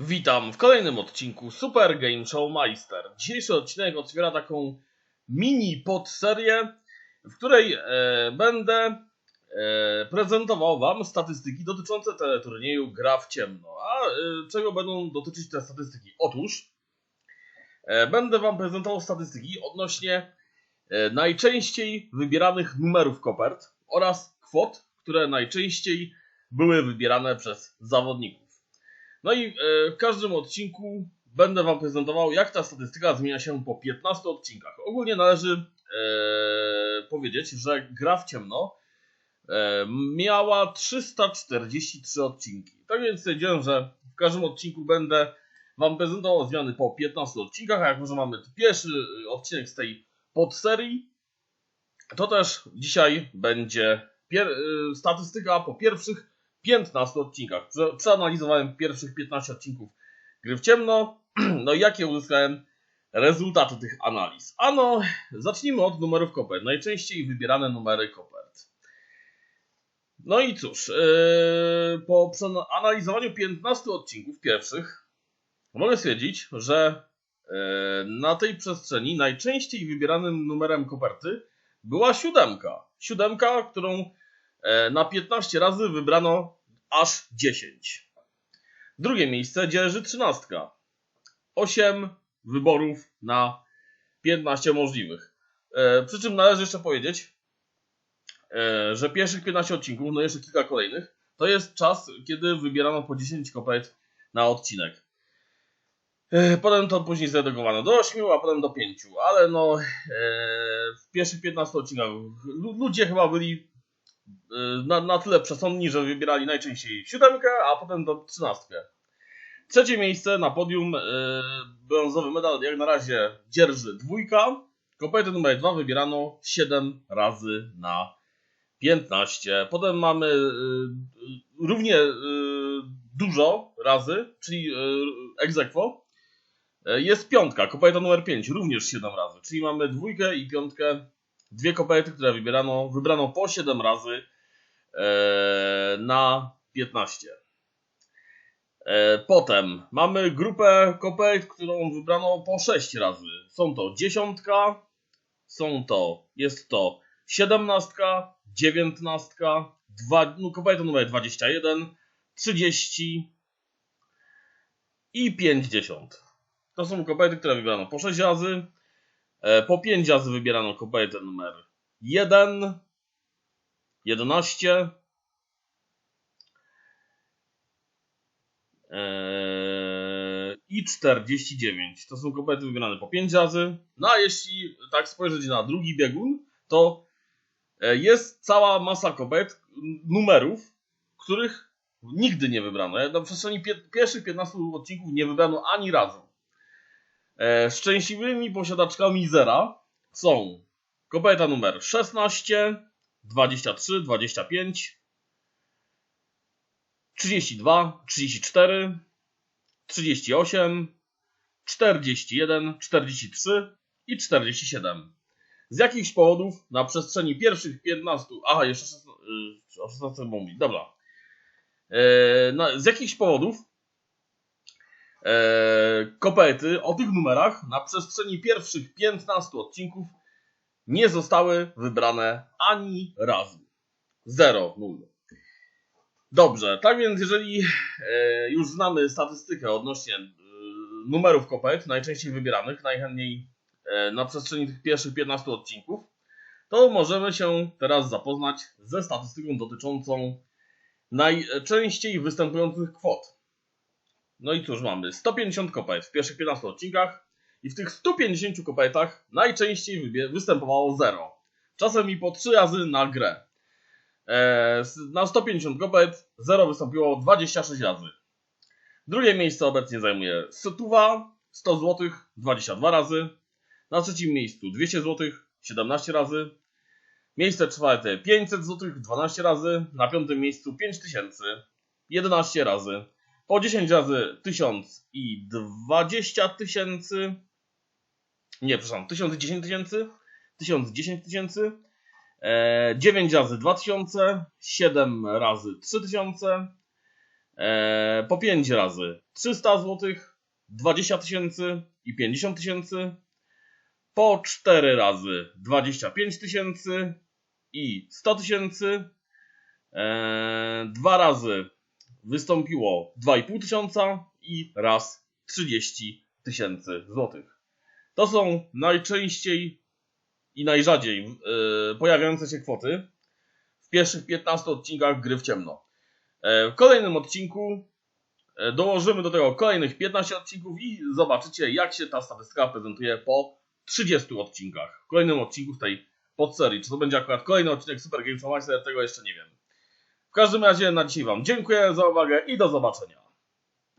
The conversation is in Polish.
Witam w kolejnym odcinku Super Game Show Meister. Dzisiejszy odcinek otwiera taką mini podserię, w której e, będę e, prezentował Wam statystyki dotyczące teleturnieju Gra w ciemno. A e, czego będą dotyczyć te statystyki? Otóż e, będę Wam prezentował statystyki odnośnie e, najczęściej wybieranych numerów kopert oraz kwot, które najczęściej były wybierane przez zawodników. No i e, w każdym odcinku będę Wam prezentował, jak ta statystyka zmienia się po 15 odcinkach. Ogólnie należy e, powiedzieć, że gra w ciemno e, miała 343 odcinki. Tak więc stwierdziłem, że w każdym odcinku będę Wam prezentował zmiany po 15 odcinkach, a jak może mamy pierwszy odcinek z tej podserii, to też dzisiaj będzie statystyka po pierwszych 15 odcinkach. Prze- Przeanalizowałem pierwszych 15 odcinków gry w ciemno. No i jakie uzyskałem rezultaty tych analiz? Ano, zacznijmy od numerów kopert. Najczęściej wybierane numery kopert. No i cóż, yy, po przeanalizowaniu 15 odcinków pierwszych mogę stwierdzić, że yy, na tej przestrzeni najczęściej wybieranym numerem koperty była siódemka. Siódemka, którą Na 15 razy wybrano aż 10. Drugie miejsce dzierży 13. 8 wyborów na 15 możliwych. E, Przy czym należy jeszcze powiedzieć, e, że pierwszych 15 odcinków, no jeszcze kilka kolejnych, to jest czas, kiedy wybierano po 10 kopert na odcinek. E, Potem to później zredagowano do 8, a potem do 5, ale no e, w pierwszych 15 odcinkach lu- ludzie chyba byli na, na tyle przesądni, że wybierali najczęściej siódemkę, a potem do trzynastkę. Trzecie miejsce na podium, y, brązowy medal jak na razie dzierży dwójka. Kopertę numer dwa wybierano 7 razy na 15. Potem mamy y, y, równie y, dużo razy, czyli y, ex. Y, Jest piątka, koperta numer 5, również 7 razy, czyli mamy dwójkę i piątkę dwie koperty, które wybierano, wybrano po 7 razy e, na 15. E, potem mamy grupę kopert, którą wybrano po 6 razy. Są to dziesiątka, są to, jest to siedemnastka, dziewiętnastka, dwa, no, koperta numer 21, 30 i 50. To są koperty, które wybrano po 6 razy. E, Po 5 razy wybierano kopertę numer 1, 11 e, i 49. To są koperty wybierane po 5 razy. No a jeśli tak spojrzeć na drugi biegun, to e, jest cała masa kopert, numerów, których nigdy nie wybrano. Na przestrzeni pie- pierwszych 15 odcinków nie wybrano ani razu. E, szczęśliwymi posiadaczkami zera są koperta numer 16, 23, 25, 32, 34, 38, 41, 43 i 47. Z jakichś powodów na przestrzeni pierwszych 15, aha, jeszcze 16, y, o 16 mówić, dobra. E, z jakichś powodów koperty o tych numerach na przestrzeni pierwszych 15 odcinków nie zostały wybrane ani razu. 0, 0. Dobrze, tak więc jeżeli e, już znamy statystykę odnośnie e, numerów kopert najczęściej wybieranych, najchętniej e, na przestrzeni tych pierwszych 15 odcinków, to możemy się teraz zapoznać ze statystyką dotyczącą najczęściej występujących kwot. No i cóż, mamy 150 kopert w pierwszych 15 odcinkach i w tych 150 kopertach najczęściej występowało 0. Czasem i po 3 razy na grę. E, s- na 150 kopert 0 wystąpiło 26 razy. Drugie miejsce obecnie zajmuje Setuwa 100 zł 22 razy. Na trzecim miejscu 200 zł 17 razy. Miejsce czwarte 500 zł 12 razy. Na piątym miejscu 5000 11 razy. Po 10 razy 1000 i 20 tysięcy. Nie, przepraszam, 1000 i 10 tysięcy. 1000 10 tysięcy. E, 9 razy 2000. 7 razy 3000. e, po 5 razy 300 zł, 20 tysięcy i 50 tysięcy, po 4 razy 25 tysięcy i 100 tysięcy, e, dwa razy wystąpiło 2,5 tysiąca i raz 30 tysięcy złotych. To są najczęściej i najrzadziej e, pojawiające się kwoty w pierwszych 15 odcinkach gry w ciemno. E, w kolejnym odcinku e, dołożymy do tego kolejnych 15 odcinków i zobaczycie, jak się ta statystyka prezentuje po 30 odcinkach. W kolejnym odcinku w tej podserii. Czy to będzie akurat kolejny odcinek Super Games Master, tego jeszcze nie wiem. W każdym razie na dzisiaj Wam dziękuję za uwagę i do zobaczenia.